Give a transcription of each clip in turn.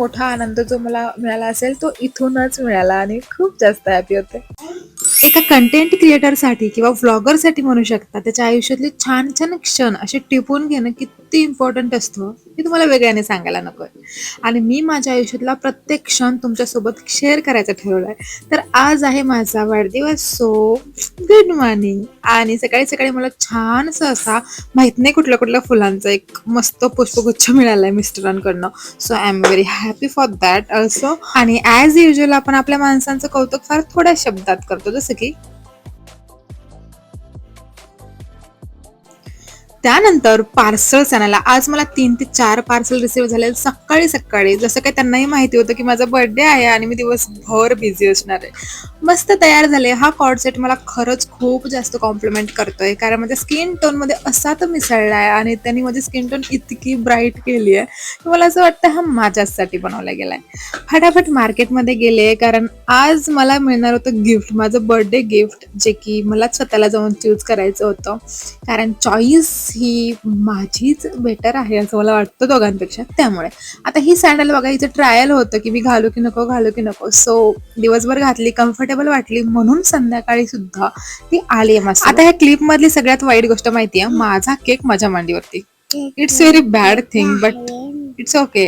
मोठा आनंद जो मला मिळाला असेल तो इथूनच मिळाला आणि खूप जास्त हॅपी होते. एका कंटेंट क्रिएटरसाठी किंवा व्लॉगरसाठी म्हणू शकता त्याच्या आयुष्यातले छान छान क्षण असे टिपून घेणं किती इम्पॉर्टंट असतं हे तुम्हाला वेगळ्याने सांगायला नको आणि मी माझ्या आयुष्यातला प्रत्येक क्षण तुमच्यासोबत शेअर करायचं ठरवलं आहे तर आज आहे माझा वाढदिवस सो गुड मॉर्निंग आणि सकाळी सकाळी मला छानसं असा माहीत नाही कुठल्या कुठल्या फुलांचा एक मस्त पुष्पगुच्छ मिळालाय मिस्टरांकडनं. So I am very happy for that also आणि ॲज युजल आपण आपल्या माणसांचं कौतुक फार थोड्या शब्दात करतो जसं की त्यानंतर पार्सल्स आणायला. आज मला तीन ते चार पार्सल रिसीव्ह झाले सकाळी सकाळी सकाळी. जसं काही त्यांनाही माहिती होतं की माझा बर्थडे आहे आणि मी दिवसभर बिझी असणार आहे. मस्त तयार झाले. हा कॉर्ड सेट मला खरंच खूप जास्त कॉम्प्लिमेंट करतोय. कारण माझ्या स्किन टोनमध्ये असा तो मिसळला आहे आणि त्यांनी माझी स्किन टोन इतकी ब्राईट केली आहे की मला असं वाटतं हा माझ्याचसाठी बनवला गेलाय. फटाफट मार्केटमध्ये गेले. कारण आज मला मिळणार होतं गिफ्ट माझं बर्थडे गिफ्ट जे की मलाच स्वतःला जाऊन चूज करायचं होतं. कारण चॉईस ही माझीच बेटर आहे असं मला वाटतं दोघांपेक्षा. त्यामुळे आता ही सँडल बघा हिचं ट्रायल होतं की मी घालू की नको घालू की नको. सो दिवसभर घातली कम्फर्टेबल वाटली म्हणून संध्याकाळी सुद्धा ती आली आहे मस्त आता ह्या क्लिप मधली सगळ्यात वाईट गोष्ट माहिती आहे माझा केक माझ्या मांडीवरती. It's very bad thing but it's okay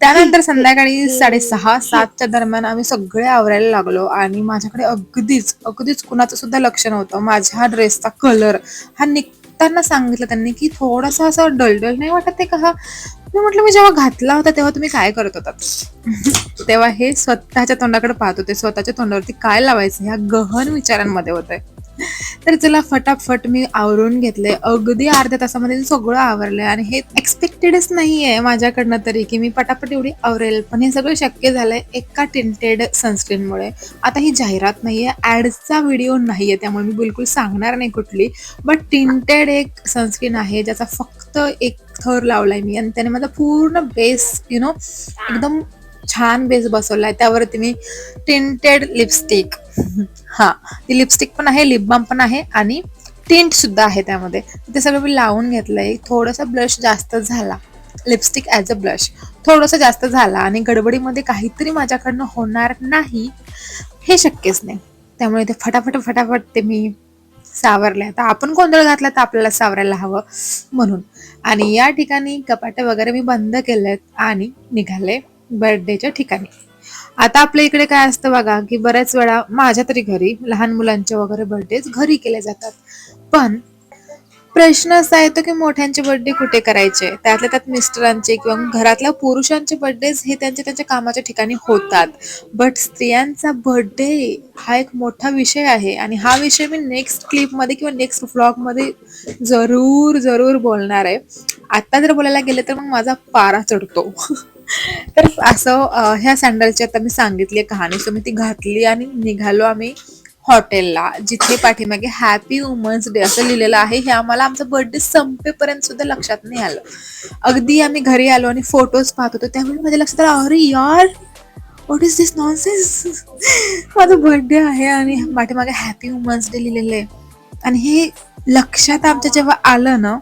त्यानंतर संध्याकाळी साडेसहा सातच्या दरम्यान आम्ही सगळे आवरायला लागलो आणि माझ्याकडे अगदीच अगदीच कुणाचं सुद्धा लक्ष नव्हतं. माझ्या ड्रेसचा कलर हा निघताना सांगितलं त्यांनी की थोडासा असं डलडल नाही वाटत आहे का हा? मी म्हटलं मी जेव्हा घातला होता तेव्हा तुम्ही काय करत होतात तेव्हा हे स्वतःच्या तोंडाकडे पाहत होते. स्वतःच्या तोंडावरती काय लावायचं ह्या गहन विचारांमध्ये होते तर चला फटाफट मी आवरून घेतले. अगदी अर्ध्या तासामध्ये सगळं आवरलं आणि हे एक्सपेक्टेडच आहे माझ्याकडनं तरी की मी पटापट एवढी आवरेल. पण हे सगळं शक्य झालंय एका टिंटेड सनस्क्रीनमुळे आता ही जाहिरात नाही आहे ॲडचा व्हिडिओ नाही आहे त्यामुळे मी बिलकुल सांगणार नाही कुठली. बट टिंटेड एक सनस्क्रीन आहे ज्याचा फक्त एक थर लावलाय मी आणि त्याने माझा पूर्ण बेस यु नो एकदम छान बेस बसवलाय. त्यावरती मी टिंटेड लिपस्टिक हा ती लिपस्टिक पण आहे लिप बाम पण आहे आणि टिंट सुद्धा आहे त्यामध्ये. ते सगळं मी लावून घेतलंय. थोडासा ब्लश जास्त झाला. लिपस्टिक ॲज अ ब्लश थोडंसं जास्त झाला आणि गडबडीमध्ये काहीतरी माझ्याकडनं होणार नाही हे शक्यच नाही. त्यामुळे ते फटाफट फटाफट ते मी सावरले आता आपण गोंधळ घातला तर आपल्याला सावरायला हवं म्हणून. आणि या ठिकाणी कपाटे वगैरे मी बंद केलेत आणि निघाले बर्थडेच्या ठिकाणी. आता आपल्या इकडे काय असतं बघा की बऱ्याच वेळा माझ्या तरी घरी लहान मुलांचे वगैरे बर्थडेज घरी केले जातात. पण प्रश्न असा येतो की मोठ्यांचे बर्थडे कुठे करायचे? त्यातल्या त्यात मिस्टरांचे किंवा घरातल्या पुरुषांचे बर्थडेज हे त्यांच्या त्यांच्या कामाच्या ठिकाणी होतात. बट स्त्रियांचा बर्थडे हा एक मोठा विषय आहे आणि हा विषय मी नेक्स्ट क्लिपमध्ये किंवा नेक्स्ट व्लॉगमध्ये जरूर जरूर बोलणार आहे. आता जर बोलायला गेले तर मग माझा पारा चढतो. तर असं ह्या सँडलची आता मी सांगितली कहाणी. सो मी ती घातली आणि निघालो आम्ही हॉटेलला जिथे पाठीमागे हॅपी वुमन्स डे असं लिहिलेलं आहे हे आम्हाला आमचा बर्थडे संपेपर्यंत सुद्धा लक्षात नाही आलं. अगदी आम्ही घरी आलो आणि फोटोज पाहत होतो त्यामुळे माझ्या लक्षात आलं अरे यार what is this nonsense माझा बर्थडे आहे आणि पाठीमागे हॅपी वुमन्स डे लिहिलेलं आहे. आणि हे लक्षात आमच्या जेव्हा आलं ना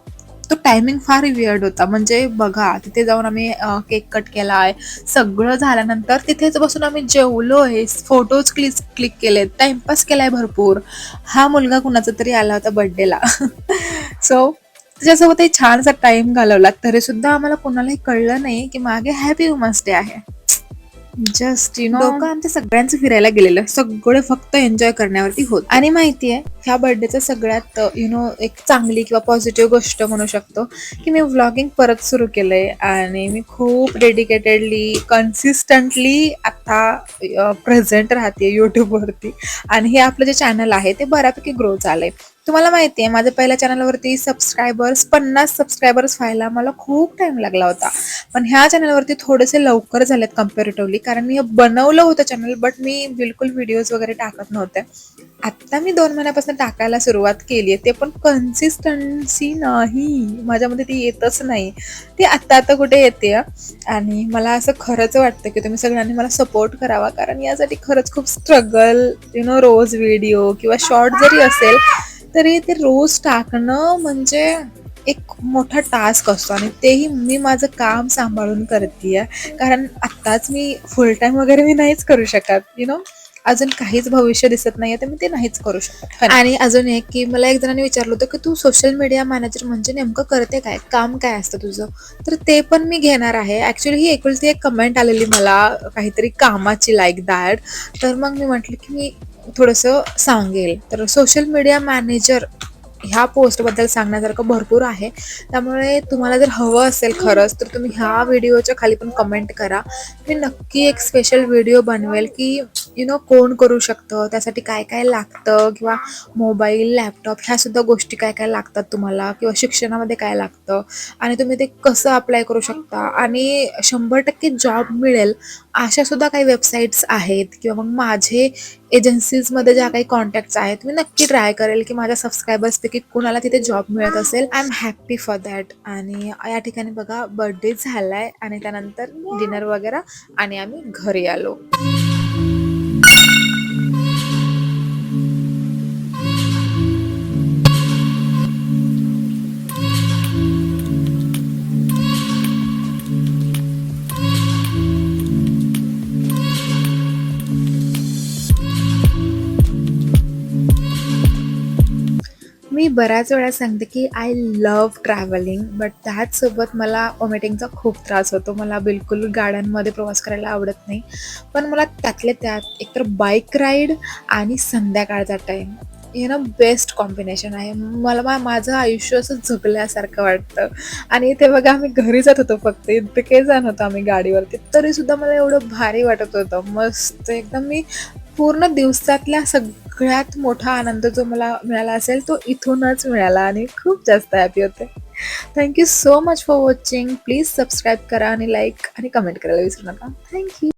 तो टायमिंग फार विअर्ड होता. म्हणजे बघा तिथे जाऊन आम्ही केक कट केला आहे सगळं झाल्यानंतर तिथेच बसून आम्ही जेवलो आहे. फोटोज क्लिक क्लिक केलेत. टाइमपास केलाय भरपूर. हा मुलगा कुणाचा तरी आला होता बर्थडेला सो त्याच्यासोबत छानसा टाइम घालवला तरी सुद्धा आम्हाला कोणालाही कळलं नाही की मागे हॅपी वुमन्स डे आहे. जस्ट यु नो लोक आमच्या सगळ्यांचं फिरायला गेलेलं. सगळे फक्त एन्जॉय करण्यावरती होत. आणि माहितीये ह्या बर्थडेचं सगळ्यात यु नो एक चांगली किंवा पॉझिटिव्ह गोष्ट म्हणू शकतो की मी व्लॉगिंग परत सुरू केलंय आणि मी खूप डेडिकेटेडली कन्सिस्टंटली आता प्रेझेंट राहते यूट्यूबवरती आणि हे आपलं जे चॅनल आहे ते बऱ्यापैकी ग्रो झालंय. तुम्हाला माहिती आहे माझ्या पहिल्या चॅनलवरती सबस्क्रायबर्स पन्नास सबस्क्रायबर्स व्हायला मला खूप टाइम लागला होता. पण ह्या चॅनलवरती थोडेसे लवकर झालेत कम्पॅरेटिव्हली कारण मी हे बनवलं होतं चॅनल बट मी बिलकुल व्हिडिओज वगैरे टाकत नव्हते. आत्ता मी दोन महिन्यापासून टाकायला सुरुवात केली आहे ते पण कन्सिस्टन्सी नाही. माझ्यामध्ये ती येतच नाही. ती आत्ता आता कुठे येते आणि मला असं खरंच वाटतं की तुम्ही सगळ्यांनी मला सपोर्ट करावा कारण यासाठी खरंच खूप स्ट्रगल यु नो रोज व्हिडिओ किंवा शॉर्ट जरी असेल तरी ते रोज टाकणं म्हणजे एक मोठा टास्क असतो आणि तेही मी माझं काम सांभाळून करते कारण आत्ताच मी फुल टाईम वगैरे मी नाहीच करू शकत यु नो अजून काहीच भविष्य दिसत नाहीये तर मी ते नाहीच करू शकत. आणि अजून एक की मला एक जणांनी विचारलं होतं की तू सोशल मीडिया मॅनेजर म्हणजे नेमकं करते काय? काम काय असतं तुझं? तर ते पण मी घेणार आहे. ॲक्च्युली ही एकुलती एक कमेंट आलेली मला काहीतरी कामाची लाईक दॅट तर मग मी म्हटलं की मी थोडंसं सांगेल. तर सोशल मीडिया मॅनेजर ह्या पोस्टबद्दल सांगण्यासारखं भरपूर आहे. त्यामुळे तुम्हाला जर हवं असेल खरंच तर तुम्ही ह्या व्हिडिओच्या खाली पण कमेंट करा. मी नक्की एक स्पेशल व्हिडिओ बनवेल की यु नो कोण करू शकतं? त्यासाठी काय काय लागतं? किंवा मोबाईल लॅपटॉप ह्या सुद्धा गोष्टी काय काय लागतात तुम्हाला? किंवा शिक्षणामध्ये काय लागतं? आणि तुम्ही ते कसं अप्लाय करू शकता? आणि शंभर टक्के जॉब मिळेल अशा सुद्धा काही वेबसाईट्स आहेत. किंवा मग माझे एजन्सीजमध्ये ज्या काही कॉन्टॅक्ट्स आहेत मी नक्की ट्राय करेल की माझ्या सबस्क्रायबर्सपैकी कुणाला तिथे जॉब मिळत असेल. I am happy for that आणि या ठिकाणी बघा बर्थडे झालाय आणि त्यानंतर डिनर वगैरे आणि आम्ही घरी आलो. मी बऱ्याच वेळा सांगते की आय लव्ह ट्रॅव्हलिंग बट त्याचसोबत मला वॉमिटिंगचा खूप त्रास होतो. मला बिलकुल गाड्यांमध्ये प्रवास करायला आवडत नाही. पण मला त्यातल्या त्यात एकतर बाईक राईड आणि संध्याकाळचा टाईम हे ना बेस्ट कॉम्बिनेशन आहे. मला मा माझं आयुष्य असं जगल्यासारखं वाटतं. आणि इथे बघा आम्ही घरी जात होतो फक्त. इतके जाण होतो आम्ही गाडीवरती. तरीसुद्धा मला एवढं भारी वाटत होतं. मस्त. एकदम मी पूर्ण दिवसातल्या सग सगळ्यात मोठा आनंद जो मला मिळाला असेल तो इथूनच मिळाला आणि खूप जास्त हॅपी होते. Thank you so much for watching please subscribe करा आणि लाईक आणि कमेंट करायला विसरू नका. थँक्यू